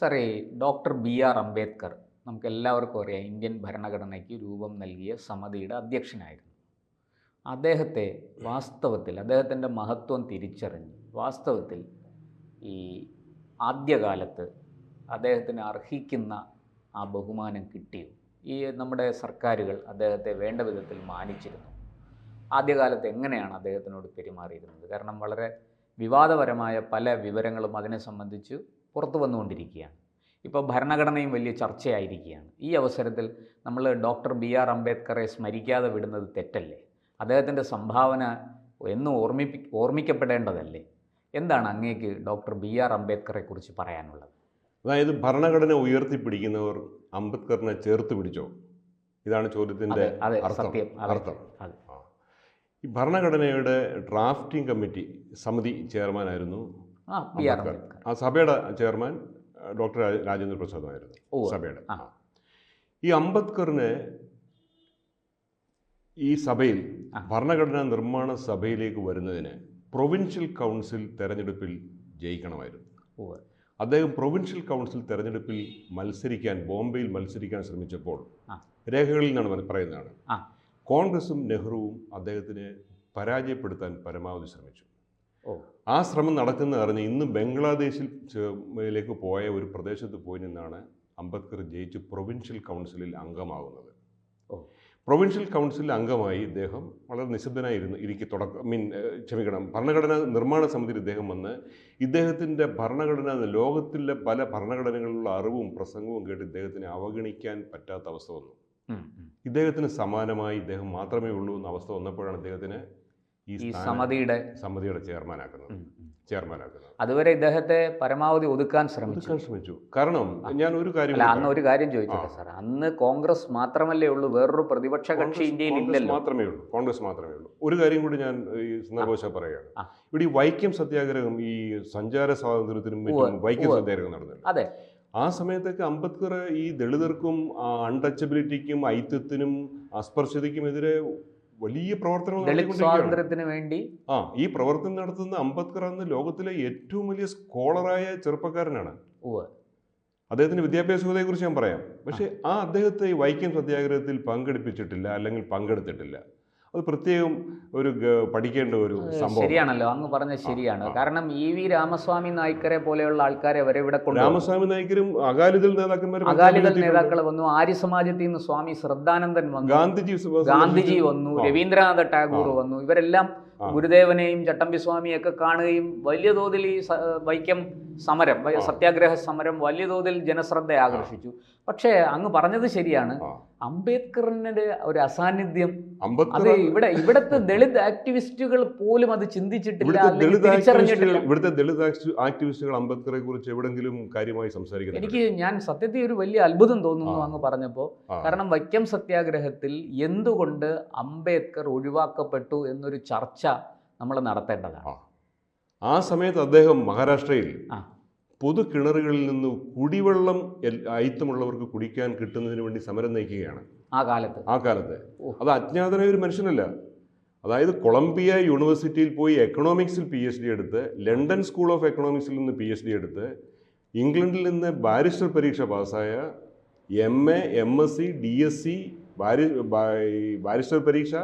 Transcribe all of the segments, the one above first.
ഈ doctor B R Ambedkar നമുക്ക് എല്ലാവർക്കും അറിയാം ഇന്ത്യൻ ഭരണഘടനയ്ക്ക് രൂപം നൽകിയ സമിതിയുടെ അധ്യക്ഷനായിരുന്നു. അദ്ദേഹത്തെ വാസ്തവത്തിൽ അദ്ദേഹത്തിന്റെ മഹത്വം തിരിച്ചറിഞ്ഞ് വാസ്തവത്തിൽ ഈ ആദ്യകാലത്ത് അദ്ദേഹത്തിന് അർഹിക്കുന്ന ആ ബഹുമാനം കിട്ടിയോ? ഈ നമ്മുടെ സർക്കാരുകൾ അദ്ദേഹത്തെ വേണ്ട വിധത്തിൽ മാനിച്ചിരുന്നു. ആദ്യകാലത്ത് എങ്ങനെയാണ് അദ്ദേഹത്തിനോട് പെരുമാറിയിരുന്നത്? കാരണം വളരെ വിവാദപരമായ പല വിവരങ്ങളും അതിനെ സംബന്ധിച്ച് പുറത്തു വന്നുകൊണ്ടിരിക്കുകയാണ്. ഇപ്പോൾ ഭരണഘടനയും വലിയ ചർച്ചയായിരിക്കുകയാണ്. ഈ അവസരത്തിൽ നമ്മൾ ഡോക്ടർ ബി ആർ അംബേദ്കറെ സ്മരിക്കാതെ വിടുന്നത് തെറ്റല്ലേ? അദ്ദേഹത്തിന്റെ സംഭാവന എന്നും ഓർമ്മിപ്പി ഓർമ്മിക്കപ്പെടേണ്ടതല്ലേ? എന്താണ് അങ്ങേക്ക് ഡോക്ടർ ബി ആർ അംബേദ്കറെ കുറിച്ച് പറയാനുള്ളത്? അതായത് ഭരണഘടന ഉയർത്തിപ്പിടിക്കുന്നവർ അംബേദ്കറിനെ ചേർത്ത് പിടിച്ചോ? ഇതാണ് ചോദ്യത്തിന്റെ അർത്ഥം അർത്ഥം. ഈ ഭരണഘടനയുടെ ഡ്രാഫ്റ്റിംഗ് കമ്മിറ്റി സമിതി ചെയർമാനായിരുന്നു ആ സഭയുടെ ചെയർമാൻ ഡോക്ടർ രാജേന്ദ്ര പ്രസാദായിരുന്നു. സഭയുടെ. ഈ അംബേദ്കറിനെ ഈ സഭയിൽ. ഭരണഘടനാ നിർമ്മാണ സഭയിലേക്ക് വരുന്നതിന് പ്രൊവിൻഷ്യൽ കൗൺസിൽ തെരഞ്ഞെടുപ്പിൽ ജയിക്കണമായിരുന്നു അദ്ദേഹം പ്രൊവിൻഷ്യൽ കൗൺസിൽ തെരഞ്ഞെടുപ്പിൽ മത്സരിക്കാൻ ബോംബെയിൽ മത്സരിക്കാൻ ശ്രമിച്ചപ്പോൾ. രേഖകളിൽ നിന്നാണ് പറയുന്നതാണ്. കോൺഗ്രസും നെഹ്റുവും അദ്ദേഹത്തിന് പരാജയപ്പെടുത്താൻ പരമാവധി ശ്രമിച്ചു ആ ശ്രമം നടക്കുന്ന അറിഞ്ഞ് ഇന്ന് ബംഗ്ലാദേശിൽ ലേക്ക് പോയ ഒരു പ്രദേശത്ത് പോയി നിന്നാണ് അംബേദ്കർ ജയിച്ച് പ്രൊവിൻഷ്യൽ കൗൺസിലിൽ അംഗമാകുന്നത്. പ്രൊവിൻഷ്യൽ കൗൺസിലിൽ അംഗമായി ഇദ്ദേഹം വളരെ നിശബ്ദനായിരുന്നു ഇരിക്കും തുടക്കം മീൻ ക്ഷമിക്കണം ഭരണഘടനാ നിർമ്മാണ സമിതിയിൽ ഇദ്ദേഹം വന്ന് ഇദ്ദേഹത്തിന്റെ ഭരണഘടന ലോകത്തിലെ പല ഭരണഘടനകളിലുള്ള അറിവും പ്രസംഗവും കേട്ട് ഇദ്ദേഹത്തിനെ അവഗണിക്കാൻ പറ്റാത്ത അവസ്ഥ വന്നു. ഇദ്ദേഹത്തിന് സമാനമായി ഇദ്ദേഹം മാത്രമേ ഉള്ളൂ എന്ന അവസ്ഥ വന്നപ്പോഴാണ് ഇദ്ദേഹത്തിന് ഈ സമിതിയുടെ സമിതിയുടെ ചെയർമാനാക്കുന്നത്. ചെയർമാനാക്കുന്നത്. അതുവരെ ഇദ്ദേഹത്തെ പരമാവധി ഒതുക്കാൻ ശ്രമിച്ചു. ശ്രമിച്ചു. കാരണം ഞാൻ ഒരു കാര്യം അന്ന് ഒരു കാര്യം ചോദിച്ചോട്ടെ ആ. സാർ അന്ന് കോൺഗ്രസ് മാത്രമല്ലേ ഉള്ളൂ വേറൊരു പ്രതിപക്ഷ കക്ഷി ഇന്ത്യയിൽ ഇല്ലല്ലോ. മാത്രമേ ഉള്ളൂ. കോൺഗ്രസ് മാത്രമേ ഉള്ളൂ. ഒരു കാര്യം കൂടി ഞാൻ ഈ സന്ദർഭവശ പറയുകയാണ്. ഇവിടെ ഈ വൈക്കം സത്യാഗ്രഹം ഈ സഞ്ചാര സ്വാതന്ത്ര്യത്തിനും വൈക്കം സത്യാഗ്രഹം നടന്നു അതെ. ആ സമയത്തൊക്കെ അംബേദ്കർ ഈ ദളിതർക്കും അൺടച്ചബിലിറ്റിക്കും ഐത്യത്തിനും അസ്പർശ്യതയ്ക്കും എതിരെ വലിയ പ്രവർത്തനങ്ങൾ ദളിത് സ്വാതന്ത്ര്യത്തിന് വേണ്ടി ആ ഈ പ്രവർത്തനം നടത്തുന്ന അംബേദ്കർ അന്ന് ലോകത്തിലെ ഏറ്റവും വലിയ സ്കോളറായ ചെറുപ്പക്കാരനാണ്. അദ്ദേഹത്തിന്റെ അദ്ദേഹത്തിന്റെ വിദ്യാഭ്യാസത്തെക്കുറിച്ച് ഞാൻ പറയാം. പക്ഷേ ആ. അദ്ദേഹത്തെ വൈക്കം സത്യാഗ്രഹത്തിൽ പങ്കെടുപ്പിച്ചിട്ടില്ല അല്ലെങ്കിൽ പങ്കെടുത്തിട്ടില്ല. അത് പ്രത്യേകം ഒരു പഠിക്കേണ്ട ഒരു സംഭവം ശരിയാണല്ലോ. അങ്ങ് പറഞ്ഞത് ശരിയാണ്. കാരണം ഇ വി രാമസ്വാമി നായ്ക്കരെ പോലെയുള്ള ആൾക്കാരെ വരെ ഇവിടെ രാമസ്വാമി നായ്ക്കരും അകാലിദൾ നേതാക്കന്മാരും അകാലിദൾ. നേതാക്കൾ വന്നു. ആര്യ സമാജത്തിൽ നിന്ന് സ്വാമി ശ്രദ്ധാനന്ദൻ വന്നു. ഗാന്ധിജി ഗാന്ധിജി വന്നു. രവീന്ദ്രനാഥ ടാഗോർ വന്നു. ഇവരെല്ലാം. ഗുരുദേവനെയും ചട്ടമ്പി സ്വാമിയൊക്കെ കാണുകയും വലിയ തോതിൽ ഈ വൈക്കം സമരം സത്യാഗ്രഹ സമരം വലിയ തോതിൽ ജനശ്രദ്ധ ആകർഷിച്ചു. പക്ഷേ അങ്ങ് പറഞ്ഞത് ശരിയാണ്. അംബേദ്കറിന്റെ ഒരു അസാന്നിധ്യം അത് ഇവിടെ ഇവിടുത്തെ ദളിത് ആക്ടിവിസ്റ്റുകൾ പോലും അത് ചിന്തിച്ചിട്ടില്ല ഇവിടുത്തെ ദളിത് ആക്ടിവിസ്റ്റുകൾ അംബേദ്കറെ കുറിച്ച് എവിടെങ്കിലും കാര്യമായി സംസാരിക്കുന്നത് എനിക്ക് ഞാൻ സത്യത്തിൽ ഒരു വലിയ അത്ഭുതം തോന്നുന്നു അങ്ങ് പറഞ്ഞപ്പോൾ. കാരണം വൈക്കം സത്യാഗ്രഹത്തിൽ എന്തുകൊണ്ട് അംബേദ്കർ ഒഴിവാക്കപ്പെട്ടു എന്നൊരു ചർച്ച നമ്മൾ നടത്തേണ്ടതാണ്. ആ. സമയത്ത് അദ്ദേഹം മഹാരാഷ്ട്രയിൽ. പൊതു കിണറുകളിൽ നിന്ന് കുടിവെള്ളം അയിത്തമുള്ളവർക്ക് കുടിക്കാൻ കിട്ടുന്നതിന് വേണ്ടി സമരം നയിക്കുകയാണ്. ആ കാലത്ത്. ആ കാലത്ത്. അത് അജ്ഞാതനായ ഒരു മനുഷ്യനല്ല. അതായത് കൊളംബിയ യൂണിവേഴ്സിറ്റിയിൽ പോയി എക്കണോമിക്സിൽ പി എച്ച് ഡി എടുത്ത് ലണ്ടൻ സ്കൂൾ ഓഫ് എക്കണോമിക്സിൽ നിന്ന് പി എച്ച് ഡി എടുത്ത് ഇംഗ്ലണ്ടിൽ നിന്ന് ബാരിസ്റ്റർ പരീക്ഷ പാസ്സായ M A M S C D S C Barry barrister പരീക്ഷ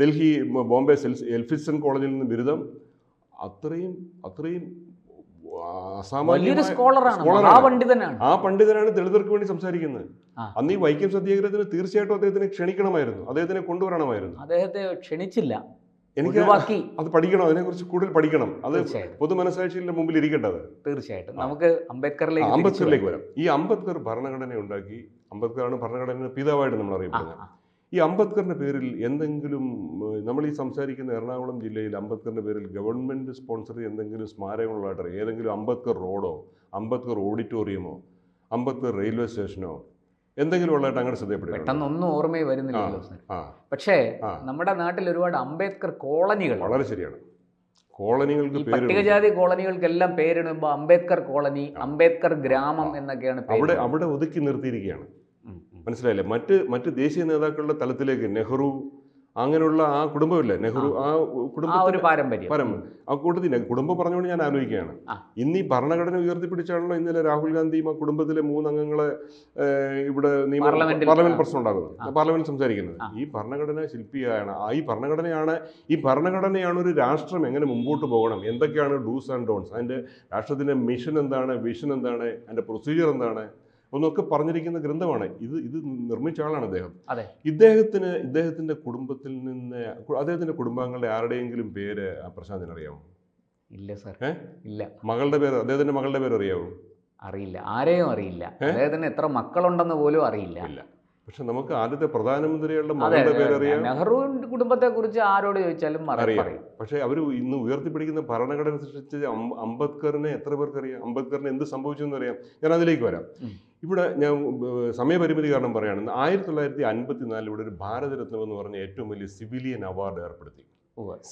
ഡൽഹി ബോംബെ സെൽസ് എൽഫിസൺ കോളേജിൽ നിന്ന് ബിരുദം. അത്രയും അത്രയും ആ, പണ്ഡിതനാണ്. ദളിതർക്ക് വേണ്ടി സംസാരിക്കുന്നത്. അന്ന് ഈ വൈക്കം സത്യാഗ്രഹത്തിന് തീർച്ചയായിട്ടും അദ്ദേഹത്തിനെ ക്ഷണിക്കണമായിരുന്നു. അദ്ദേഹത്തിനെ കൊണ്ടുവരണമായിരുന്നു. അദ്ദേഹത്തെ ക്ഷണിച്ചില്ല. എനിക്ക് ബാക്കി അത് പഠിക്കണം. അതിനെക്കുറിച്ച് കൂടുതൽ പഠിക്കണം. അത് പൊതു മനസാക്ഷിയുടെ മുമ്പിൽ ഇരിക്കേണ്ടത്. തീർച്ചയായിട്ടും. നമുക്ക് അംബേദ്കറിലേക്ക് അംബേദ്കറിലേക്ക് വരാം. ഈ അംബേദ്കർ ഭരണഘടന ഉണ്ടാക്കി അംബേദ്കറാണ് ഭരണഘടന പിതാവായിട്ട് നമ്മൾ അറിയപ്പെടുന്നത്. ഈ അംബേദ്കറിന്റെ പേരിൽ എന്തെങ്കിലും നമ്മൾ ഈ സംസാരിക്കുന്ന എറണാകുളം ജില്ലയിൽ അംബേദ്കറിന്റെ പേരിൽ ഗവൺമെന്റ് സ്പോൺസർ എന്തെങ്കിലും സ്മാരകങ്ങളുള്ളതായിട്ട് ഏതെങ്കിലും അംബേദ്കർ റോഡോ അംബേദ്കർ ഓഡിറ്റോറിയമോ അംബേദ്കർ റെയിൽവേ സ്റ്റേഷനോ എന്തെങ്കിലും ഉള്ളതായിട്ട് അങ്ങനെ ശ്രദ്ധയപ്പെടും പെട്ടെന്നൊന്നും ഓർമ്മയിൽ വരുന്നില്ല പക്ഷേ നമ്മുടെ നാട്ടിൽ ഒരുപാട് അംബേദ്കർ കോളനികൾ. വളരെ ശരിയാണ്. കോളനികൾക്ക് പട്ടികജാതി കോളനികൾക്കെല്ലാം പേരിടുമ്പോൾ അംബേദ്കർ കോളനി അംബേദ്കർ ഗ്രാമം എന്നൊക്കെയാണ് അവിടെ അവിടെ ഒതുക്കി നിർത്തിയിരിക്കുകയാണ്. മനസ്സിലായില്ലേ? മറ്റ് മറ്റ് ദേശീയ നേതാക്കളുടെ തലത്തിലേക്ക് നെഹ്റു അങ്ങനെയുള്ള ആ കുടുംബമില്ലേ? നെഹ്റു ആ. കുടുംബം പാരമ്പര്യം. ആ കൂട്ടത്തിൽ കുടുംബം പറഞ്ഞുകൊണ്ട് ഞാൻ ആലോചിക്കുകയാണ്. ഇന്ന് ഈ ഭരണഘടന ഉയർത്തിപ്പിടിച്ചാണല്ലോ ഇന്നലെ രാഹുൽ ഗാന്ധിയും ആ കുടുംബത്തിലെ മൂന്നംഗങ്ങളെ ഇവിടെ നിയമ പാർലമെന്റ് പ്രശ്നം ഉണ്ടാകുന്നത് പാർലമെന്റ് സംസാരിക്കുന്നത്. ഈ ഭരണഘടന ശില്പിയാണ്. ആ ഈ ഭരണഘടനയാണ് ഈ ഭരണഘടനയാണ് ഒരു രാഷ്ട്രം എങ്ങനെ മുമ്പോട്ട് പോകണം? എന്തൊക്കെയാണ് ഡൂസ് ആൻഡ് ഡോൺസ്? അതിന്റെ രാഷ്ട്രത്തിന്റെ മിഷൻ എന്താണ്? വിഷൻ എന്താണ്? അതിന്റെ പ്രൊസീജിയർ എന്താണ്? ഒന്നൊക്കെ പറഞ്ഞിരിക്കുന്ന ഗ്രന്ഥമാണ്. ഇത് ഇത് നിർമ്മിച്ച ആളാണ് അദ്ദേഹം അതെ. ഇദ്ദേഹത്തിന് ഇദ്ദേഹത്തിന്റെ കുടുംബത്തിൽ നിന്ന് അദ്ദേഹത്തിന്റെ കുടുംബാംഗങ്ങളുടെ ആരുടെയെങ്കിലും പേര് പ്രശാന്തിന് അറിയാമോ ഇല്ല സർ. ഇല്ല. മകളുടെ പേര് അദ്ദേഹത്തിന്റെ മകളുടെ പേര് അറിയാവോ? അറിയില്ല. ആരെയും അറിയില്ല. അദ്ദേഹത്തിന് എത്ര മക്കളുണ്ടെന്ന് പോലും അറിയില്ല. ഇല്ല. പക്ഷെ നമുക്ക് ആദ്യത്തെ പ്രധാനമന്ത്രിയുടെ മകളുടെ പേര് അറിയാം. നെഹ്റുവിന്റെ കുടുംബത്തെ കുറിച്ച് ആരോട് ചോദിച്ചാലും അറിയാം. പക്ഷെ അവർ ഇന്ന് ഉയർത്തിപ്പിടിക്കുന്ന ഭരണഘടന സൃഷ്ടിച്ച് അംബേദ്കറിനെ എത്ര പേർക്ക് അറിയാം അംബേദ്കറിന് എന്ത് സംഭവിച്ചു എന്ന് അറിയാം ഞാൻ അതിലേക്ക് വരാം. ഇവിടെ ഞാൻ സമയപരിമിതി കാരണം പറയുകയാണെങ്കിൽ ആയിരത്തി തൊള്ളായിരത്തി അൻപത്തി നാലിൽ ഇവിടെ ഒരു ഭാരതരത്നം എന്ന് പറഞ്ഞ ഏറ്റവും വലിയ സിവിലിയൻ അവാർഡ് ഏർപ്പെടുത്തി.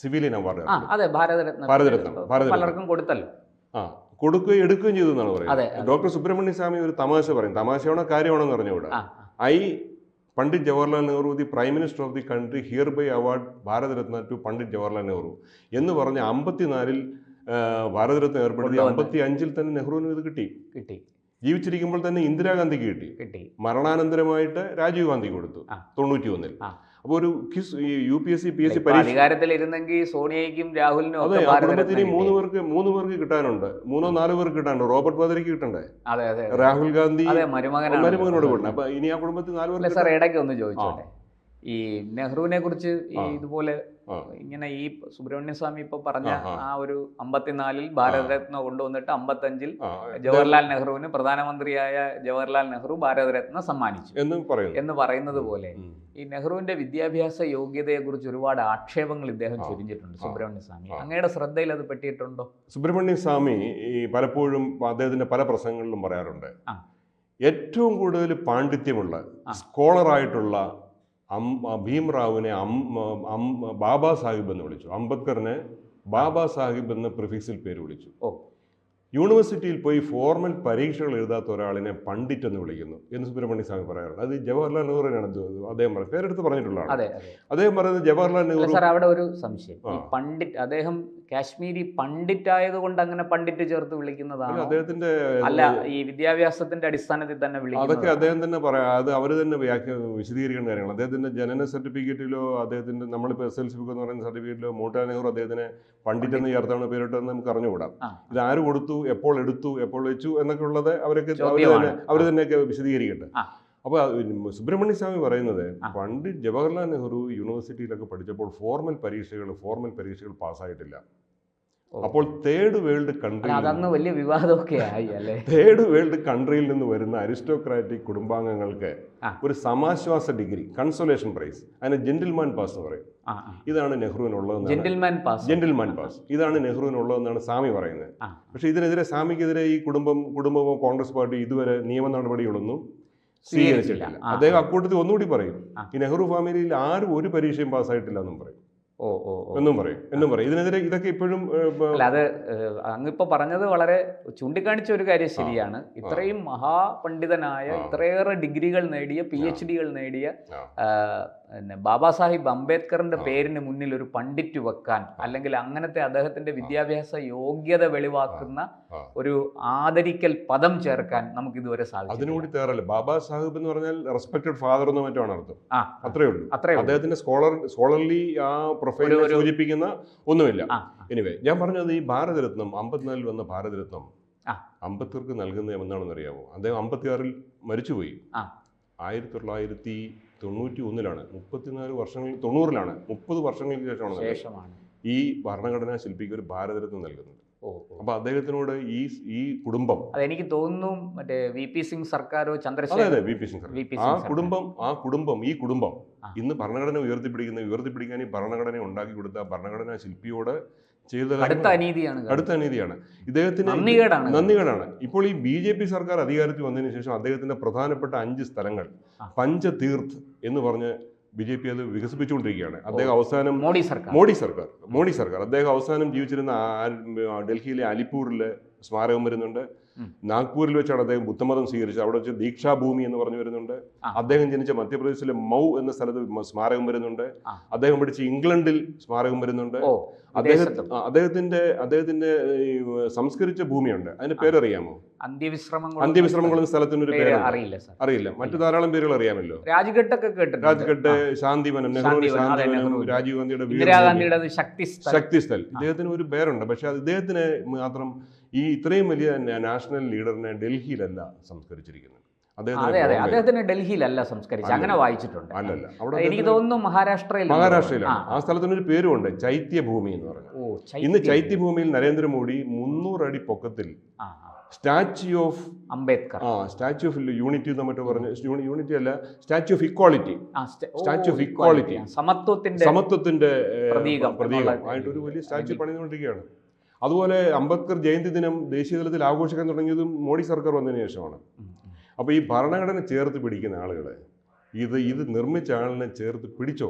സിവിലിയൻ അവാർഡ് അതെ ഭാരതരത്നം. ഭാരതരത്നം. പലർക്കും കൊടുത്തല്ലോ. ആ കൊടുക്കുകയും എടുക്കുകയും ചെയ്തു എന്നാണ് പറയുന്നത് ഡോക്ടർ സുബ്രഹ്മണ്യ സ്വാമി ഒരു തമാശ പറയും. തമാശയാണോ കാര്യമാണോ എന്ന് പറഞ്ഞുകൂടെ I Pandit Jawaharlal Nehru the prime minister of the country hereby award Bharat Ratna to Pandit Jawaharlal Nehru എന്ന് പറഞ്ഞ അമ്പത്തിനാലിൽ ഭാരതരത്ന ഏർപ്പെടുത്തി. അമ്പത്തി അഞ്ചിൽ തന്നെ നെഹ്റുവിനും ഇത് കിട്ടി. കിട്ടി. ജീവിച്ചിരിക്കുമ്പോൾ തന്നെ ഇന്ദിരാഗാന്ധിക്ക് കിട്ടി. കിട്ടി. മരണാനന്തരമായിട്ട് രാജീവ് ഗാന്ധി കൊടുത്തു. തൊണ്ണൂറ്റി ഒന്നിൽ. അപ്പോൾ ഒരു kiss U P S C P S C പരീക്ഷ സോണിയയ്ക്കും രാഹുലിനും അതെ ആ കുടുംബത്തിന് മൂന്ന് പേർക്ക് മൂന്ന് പേർക്ക് കിട്ടാനുണ്ട്. മൂന്നോ നാലോ പേർക്ക് കിട്ടാനുണ്ട്. റോബർട്ട് വാദ്രയ്ക്ക് കിട്ടണ്ടേ? അതെ അതെ അതെ. രാഹുൽ ഗാന്ധി മരുമകനോട് കിട്ടണം. അപ്പൊ ഇനി ആ കുടുംബത്തിൽ നാല് പേർക്ക് ഇടയ്ക്ക് ഒന്ന് ചോദിച്ചോട്ടെ? ഈ നെഹ്റുവിനെ കുറിച്ച് ഈ ഇതുപോലെ ഇങ്ങനെ ഈ സുബ്രഹ്മണ്യ സ്വാമി ഇപ്പൊ പറഞ്ഞ ആ, ഒരു അമ്പത്തിനാലിൽ ഭാരതരത്ന കൊണ്ടുവന്നിട്ട് അമ്പത്തഞ്ചിൽ ജവഹർലാൽ നെഹ്റുവിന് പ്രധാനമന്ത്രിയായ ജവഹർലാൽ നെഹ്റു ഭാരതരത്ന സമ്മാനിച്ചു. എന്ന് പറയുന്നു. എന്ന് പറയുന്നത് പോലെ ഈ നെഹ്റുവിന്റെ വിദ്യാഭ്യാസ യോഗ്യതയെ കുറിച്ച് ഒരുപാട് ആക്ഷേപങ്ങൾ ഇദ്ദേഹം. ചൊരിഞ്ഞിട്ടുണ്ട് സുബ്രഹ്മണ്യസ്വാമി. സുബ്രഹ്മണ്യ സ്വാമി. അങ്ങയുടെ ശ്രദ്ധയിൽ അത് പെട്ടിട്ടുണ്ടോ? സുബ്രഹ്മണ്യ സ്വാമി ഈ പലപ്പോഴും അദ്ദേഹത്തിന്റെ പല പ്രസംഗങ്ങളിലും പറയാറുണ്ട്. ഏറ്റവും കൂടുതൽ പാണ്ഡിത്യമുള്ള. സ്കോളറായിട്ടുള്ള അം ഭീംറാവുവിനെ അം അം ബാബാ സാഹിബ് എന്ന് വിളിച്ചു. അംബേദ്കറിനെ ബാബാ സാഹിബ് എന്ന പ്രിഫിക്സിൽ പേര് വിളിച്ചു. ഓ. യൂണിവേഴ്സിറ്റിയിൽ പോയി ഫോർമൽ പരീക്ഷകൾ എഴുതാത്ത ഒരാളിനെ പണ്ഡിറ്റ് എന്ന് വിളിക്കുന്നു എന്ന് സുബ്രഹ്മണ്യ സ്വാമി പറയാറുണ്ട്. അത് ജവഹർലാൽ നെഹ്റുവിനാണ് അദ്ദേഹം പറയുന്നത് പേരെടുത്ത് പറഞ്ഞിട്ടുള്ളതാണ്. അദ്ദേഹം പറയുന്നത് ജവഹർലാൽ നെഹ്റു സാർ അവിടെ ഒരു സംശയം. പണ്ഡിറ്റ് അദ്ദേഹം കാശ്മീരി പണ്ഡിറ്റ് ആയതുകൊണ്ട് അങ്ങനെ പണ്ഡിറ്റ് ചേർത്ത് വിളിക്കുന്നതാണ്? അദ്ദേഹത്തിന്റെ അല്ല ഈ വിദ്യാഭ്യാസത്തിന്റെ അടിസ്ഥാനത്തിൽ തന്നെ അതൊക്കെ വിളിക്കുന്നത് അദ്ദേഹം തന്നെ പറയാം അത് അവർ തന്നെ വിശദീകരിക്കേണ്ട കാര്യങ്ങൾ അദ്ദേഹത്തിന്റെ ജനന സർട്ടിഫിക്കറ്റിലോ അദ്ദേഹത്തിന്റെ നമ്മളിപ്പോൾ എസ് എൽ സി ബുക്ക് എന്ന് പറയുന്ന സർട്ടിഫിക്കറ്റിലോ മോട്ടാ നെഹ്റു അദ്ദേഹത്തിന് പണ്ഡിറ്റ് എന്ന് ചേർത്താണ് പേരിട്ടെന്ന് നമുക്ക് അറിഞ്ഞുകൂടാം. ഇത് ആര് കൊടുത്തു എപ്പോൾ എടുത്തു എപ്പോൾ വെച്ചു എന്നൊക്കെ ഉള്ളത് അവരൊക്കെ അവർ. തന്നെ അവർ തന്നെയൊക്കെ വിശദീകരിക്കട്ടെ. അപ്പോൾ സുബ്രഹ്മണ്യ സ്വാമി പറയുന്നത് പണ്ട് പണ്ഡിറ്റ് ജവഹർലാൽ നെഹ്റു യൂണിവേഴ്സിറ്റിയിലൊക്കെ പഠിച്ചപ്പോൾ ഫോർമൽ പരീക്ഷകൾ ഫോർമൽ പരീക്ഷകൾ പാസ്സായിട്ടില്ല. അപ്പോൾ തേർഡ് വേൾഡ് കൺട്രി അതന്ന് വലിയ വിവാദമൊക്കെ ആയി അല്ലേ? തേർഡ് വേൾഡ് കൺട്രിയിൽ നിന്ന് വരുന്ന അരിസ്റ്റോക്രാറ്റിക് കുടുംബാംഗങ്ങൾക്ക് ഒരു സമാശ്വാസ ഡിഗ്രി കൺസോലേഷൻ പ്രൈസ് അതിന് ജെന്റിൽമാൻ പാസ് എന്ന് പറയും. ഇതാണ് നെഹ്റുവിനുള്ളത് ജെന്റിൽമാൻ പാസ് ജെന്റിൽമാൻ പാസ് ഇതാണ് നെഹ്റുവിനുള്ളതെന്നാണ് സ്വാമി പറയുന്നത്. പക്ഷെ ഇതിനെതിരെ സ്വാമിക്കെതിരെ ഈ കുടുംബം കുടുംബമോ കോൺഗ്രസ് പാർട്ടി ഇതുവരെ നിയമ നടപടികളൊന്നും. സ്വീകരിച്ചിട്ടില്ല. അദ്ദേഹം. അക്കൂട്ടത്തിൽ ഒന്നുകൂടി പറയും ഈ നെഹ്റു ഫാമിലിയിൽ ആരും ഒരു പരീക്ഷയും പാസ്സായിട്ടില്ല എന്നും പറയും. ഓ ഓ എന്നും പറയും എന്നും പറയും. ഇതിനെതിരെ ഇതൊക്കെ ഇപ്പോഴും അല്ല അത് അങ്ങ് അങ്ങിപ്പോ പറഞ്ഞത് വളരെ ചൂണ്ടിക്കാണിച്ച ഒരു കാര്യം ശരിയാണ്. ഇത്രയും മഹാപണ്ഡിതനായ. ഇത്രയേറെ ഡിഗ്രികൾ നേടിയ പി എച്ച് ഡികൾ നേടിയ പിന്നെ ബാബാ സാഹിബ് അംബേദ്കറിന്റെ പേരിന് മുന്നിൽ ഒരു പണ്ഡിറ്റ് വെക്കാൻ അല്ലെങ്കിൽ അങ്ങനത്തെ അദ്ദേഹത്തിന്റെ വിദ്യാഭ്യാസ യോഗ്യത വെളിവാക്കുന്ന ഒരു ആദരിക്കൽ പദം ചേർക്കാൻ നമുക്ക് ഇതുവരെ അതിനുകൂടി സാധിച്ചില്ല തയ്യാറല്ല ബാബാ സാഹിബ് എന്ന് പറഞ്ഞാൽ റെസ്പെക്ടഡ് ഫാദർ എന്ന് മറ്റാണ് അർത്ഥം. അത്രേ ഉള്ളൂ. അത്രേ അദ്ദേഹത്തിന്റെ സ്കോളർ സ്കോളർലി ആ ഒരു- സൂചിപ്പിക്കുന്ന ഒന്നുമില്ല. എനിവേ ഞാൻ പറഞ്ഞത് ഈ ഭാരതരത്നം അമ്പത്തിനാലിൽ വന്ന ഭാരതരത്നം. അമ്പത്തിയർക്ക് നൽകുന്ന എന്താണെന്ന് അറിയാമോ അദ്ദേഹം അമ്പത്തിയാറിൽ മരിച്ചുപോയി. ആയിരത്തി തൊള്ളായിരത്തി തൊണ്ണൂറ്റി ഒന്നിലാണ് മുപ്പത്തിനാല് വർഷങ്ങൾ തൊണ്ണൂറിലാണ് മുപ്പത് വർഷങ്ങൾക്ക് ശേഷമാണ് ഈ ഭരണഘടനാ ശില്പിക്ക് ഒരു ഭാരതരത്നം നൽകുന്നത്. അപ്പൊ അദ്ദേഹത്തിനോട് ഈ ഈ കുടുംബം അതെനിക്ക് തോന്നുന്നു മറ്റേ വി പി സിംഗ് സർക്കാരോ ചന്ദ്രശേഖർ അതെ വി പി സിംഗ്. ആ. കുടുംബം ആ കുടുംബം ഈ കുടുംബം. ഇന്ന് ഭരണഘടന ഉയർത്തിപ്പിടിക്കുന്ന ഉയർത്തിപ്പിടിക്കാൻ ഈ ഭരണഘടന ഉണ്ടാക്കി കൊടുത്ത ഭരണഘടനാ ശില്പിയോട് അടുത്ത അനീതിയാണ് അടുത്ത അനീതിയാണ്. ഇദ്ദേഹത്തിന് നന്ദികേടാണ് നന്ദികേടാണ്. ഇപ്പോൾ ഈ ബി ജെ പി സർക്കാർ അധികാരത്തിൽ വന്നതിന് ശേഷം അദ്ദേഹത്തിന്റെ പ്രധാനപ്പെട്ട അഞ്ച് സ്ഥലങ്ങൾ. പഞ്ചതീർത്ത് എന്ന് പറഞ്ഞ് ബി ജെ പി അത് വികസിപ്പിച്ചുകൊണ്ടിരിക്കുകയാണ്. അദ്ദേഹം അവസാനം മോഡി സർക്കാർ. മോഡി സർക്കാർ. മോഡി സർക്കാർ. അദ്ദേഹം അവസാനം ജീവിച്ചിരുന്ന ഡൽഹിയിലെ അലിപ്പൂരിലെ സ്മാരകം വരുന്നുണ്ട്. നാഗ്പൂരിൽ വെച്ചാണ് അദ്ദേഹം ബുദ്ധമതം സ്വീകരിച്ചത്. അവിടെ വെച്ച് ദീക്ഷാഭൂമി എന്ന് പറഞ്ഞു വരുന്നുണ്ട്. അദ്ദേഹം ജനിച്ച മധ്യപ്രദേശിലെ മൗ എന്ന സ്ഥലത്ത് സ്മാരകം വരുന്നുണ്ട്. അദ്ദേഹം പഠിച്ച ഇംഗ്ലണ്ടിൽ സ്മാരകം വരുന്നുണ്ട്. അദ്ദേഹം അദ്ദേഹത്തിന്റെ അദ്ദേഹത്തിന്റെ സംസ്കരിച്ച ഭൂമിയുണ്ട്. അതിന്റെ പേരറിയാമോ അന്ത്യവിശ്രമങ്ങൾ അന്ത്യവിശ്രമങ്ങൾ എന്ന സ്ഥലത്തിന് ഒരു പേര് അറിയില്ല അറിയില്ല. മറ്റു ധാരാളം പേരുകൾ അറിയാമല്ലോ. രാജ്ഘട്ടൊക്കെ കേട്ടിട്ടുണ്ട്. രാജ്ഘട്ട് ശാന്തിവനം നെഹ്റു ശാന്തിവനം. രാജീവ് ഗാന്ധിയുടെ ഇന്ദിരാഗാന്ധിയുടെ ശക്തി സ്ഥലം. ഇദ്ദേഹത്തിന് ഒരു പേരുണ്ട്. പക്ഷെ അത് ഇദ്ദേഹത്തിന് മാത്രം ഈ ഇത്രയും വലിയ നാഷണൽ ലീഡറിനെ ഡൽഹിയിലല്ല സംസ്കരിച്ചിരിക്കുന്നത്. അതെ അതെ. അദ്ദേഹത്തിന് ഡൽഹിയിലല്ല സംസ്കരിച്ചത്. അങ്ങനെ വായിച്ചിട്ടുണ്ട്. അല്ലല്ല. അവിടെ എനിക്ക് തോന്നുന്നു മഹാരാഷ്ട്രയിൽ മഹാരാഷ്ട്രയിലാണ്. ആ സ്ഥലത്തിനൊരു പേരുമുണ്ട്. ചൈത്യഭൂമി എന്ന് പറഞ്ഞു ഇന്ന് ചൈത്യ- ചൈത്യഭൂമിയിൽ നരേന്ദ്രമോദി മുന്നൂറ് അടി പൊക്കത്തിൽ. Statue of Ambedkar. ആ സ്റ്റാച്യു ഓഫ് യൂണിറ്റി എന്ന് മറ്റോ പറഞ്ഞു യൂണിറ്റി അല്ല statue of equality. Statue of. ആ, സമത്വത്തിന്റെ സമത്വത്തിന്റെ പ്രതീകം പ്രതീകം. ആയിട്ട് ഒരു വലിയ സ്റ്റാച്യു. പണിതുകൊണ്ടിരിക്കുകയാണ്. അതുപോലെ അംബേദ്കർ ജയന്തി ദിനം ദേശീയ തലത്തിൽ ആഘോഷിക്കാൻ തുടങ്ങിയതും മോഡി സർക്കാർ വന്നതിന് ശേഷമാണ്. അപ്പോൾ ഈ ഭരണഘടന ചേർത്ത് പിടിക്കുന്ന ആളുകൾ ഇത് ഇത് നിർമ്മിച്ച ആളിനെ ചേർത്ത് പിടിച്ചോ.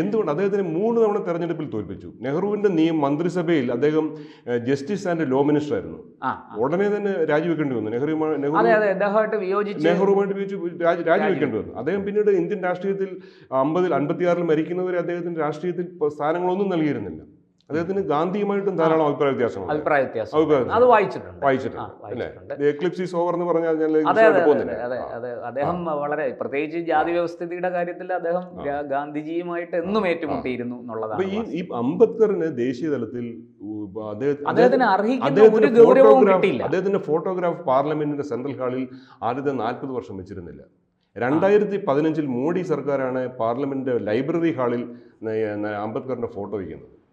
എന്തുകൊണ്ട്? അദ്ദേഹത്തിന് മൂന്ന് തവണ തെരഞ്ഞെടുപ്പിൽ തോൽപ്പിച്ചു. നെഹ്റുവിന്റെ നിയമ മന്ത്രിസഭയിൽ അദ്ദേഹം ജസ്റ്റിസ് ആൻഡ് ലോ മിനിസ്റ്റർ ആയിരുന്നു. ഉടനെ തന്നെ രാജിവെക്കേണ്ടി വന്നു. നെഹ്റു അതെ നെഹ്റു അതെ അദ്ദേഹമായിട്ട് വിയോജിച്ച് നെഹ്റുവുമായിട്ട് ഉപയോഗിച്ച് രാജി രാജിവെക്കേണ്ടി വന്നു. അദ്ദേഹം പിന്നീട് ഇന്ത്യൻ രാഷ്ട്രീയത്തിൽ അമ്പതിൽ അൻപത്തിയാറിൽ മരിക്കുന്നവരെ അദ്ദേഹത്തിന്റെ രാഷ്ട്രീയത്തിൽ സ്ഥാനങ്ങളൊന്നും നൽകിയിരുന്നില്ല. അദ്ദേഹത്തിന് ഗാന്ധിയുമായിട്ടും ധാരാളം അഭിപ്രായ വ്യത്യാസമുണ്ട് അഭിപ്രായ വ്യത്യാസം. അത് വായിച്ചിട്ടുണ്ട്. വായിച്ചിട്ടുണ്ട്. എക്ലിപ്സ് ഈസ് ഓവർ എന്ന് പറഞ്ഞാൽ ഞാൻ അതെ അതെ അതെ അതെ അദ്ദേഹം വളരെ പ്രത്യേകിച്ച് ജാതി വ്യവസ്ഥിതിയുടെ കാര്യത്തിൽ അദ്ദേഹം. ഗാന്ധിജിയുമായിട്ട് എന്നും ഏറ്റുമുട്ടിയിരുന്നു എന്നുള്ളതാണ് ഈ അംബേദ്കറിന് ദേശീയ തലത്തിൽ അദ്ദേഹം- അദ്ദേഹത്തിന് ഒരു അദ്ദേഹത്തിന്റെ ഗൗരവവും ഫോട്ടോഗ്രാഫ് കിട്ടിയില്ല. അദ്ദേഹത്തിന്റെ ഫോട്ടോഗ്രാഫ് പാർലമെന്റിന്റെ സെൻട്രൽ ഹാളിൽ ആദ്യത്തെ നാൽപ്പത് വർഷം വെച്ചിരുന്നില്ല. രണ്ടായിരത്തി പതിനഞ്ചിൽ മോഡി സർക്കാരാണ് പാർലമെന്റിന്റെ ലൈബ്രറി ഹാളിൽ അംബേദ്കറിന്റെ ഫോട്ടോ വയ്ക്കുന്നത്.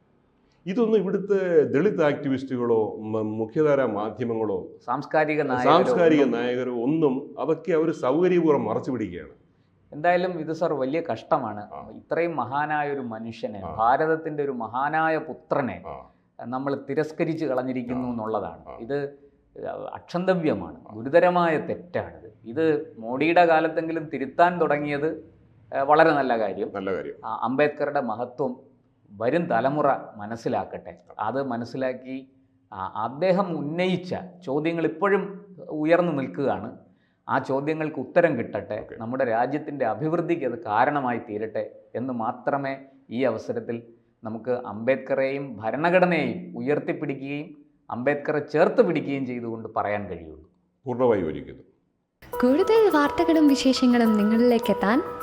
ഇതൊന്നും ഇവിടുത്തെ ദളിത് ആക്ടിവിസ്റ്റുകളോ മുഖ്യധാര മാധ്യമങ്ങളോ സാംസ്കാരിക സാംസ്കാരിക നായകരോ ഒന്നും അതൊക്കെ അവർ സൗകര്യപൂർവം മറച്ചു പിടിക്കുകയാണ്. എന്തായാലും ഇത് സാർ വലിയ കഷ്ടമാണ്. ഇത്രയും മഹാനായ ഒരു മനുഷ്യനെ ഭാരതത്തിന്റെ ഒരു മഹാനായ പുത്രനെ നമ്മൾ തിരസ്കരിച്ച് കളഞ്ഞിരിക്കുന്നു എന്നുള്ളതാണ്. ഇത് അക്ഷന്തവ്യമാണ്. ഗുരുതരമായ തെറ്റാണിത്. ഇത് മോഡിയുടെ കാലത്തെങ്കിലും തിരുത്താൻ തുടങ്ങിയത് വളരെ നല്ല കാര്യം. നല്ല കാര്യം. അംബേദ്കറുടെ മഹത്വം വരും തലമുറ മനസ്സിലാക്കട്ടെ. അത് മനസ്സിലാക്കി അദ്ദേഹം ഉന്നയിച്ച ചോദ്യങ്ങൾ ഇപ്പോഴും ഉയർന്നു നിൽക്കുകയാണ്. ആ ചോദ്യങ്ങൾക്ക് ഉത്തരം കിട്ടട്ടെ. നമ്മുടെ രാജ്യത്തിന്റെ അഭിവൃദ്ധിക്ക് അത് കാരണമായി തീരട്ടെ എന്ന് മാത്രമേ ഈ അവസരത്തിൽ നമുക്ക് അംബേദ്കറെയും ഭരണഘടനയെയും ഉയർത്തിപ്പിടിക്കുകയും അംബേദ്കറെ ചേർത്ത് പിടിക്കുകയും ചെയ്തുകൊണ്ട് പറയാൻ കഴിയുള്ളൂ. പൂർണമായി കൂടുതൽ വാർത്തകളും വിശേഷങ്ങളും നിങ്ങളിലേക്ക് എത്താൻ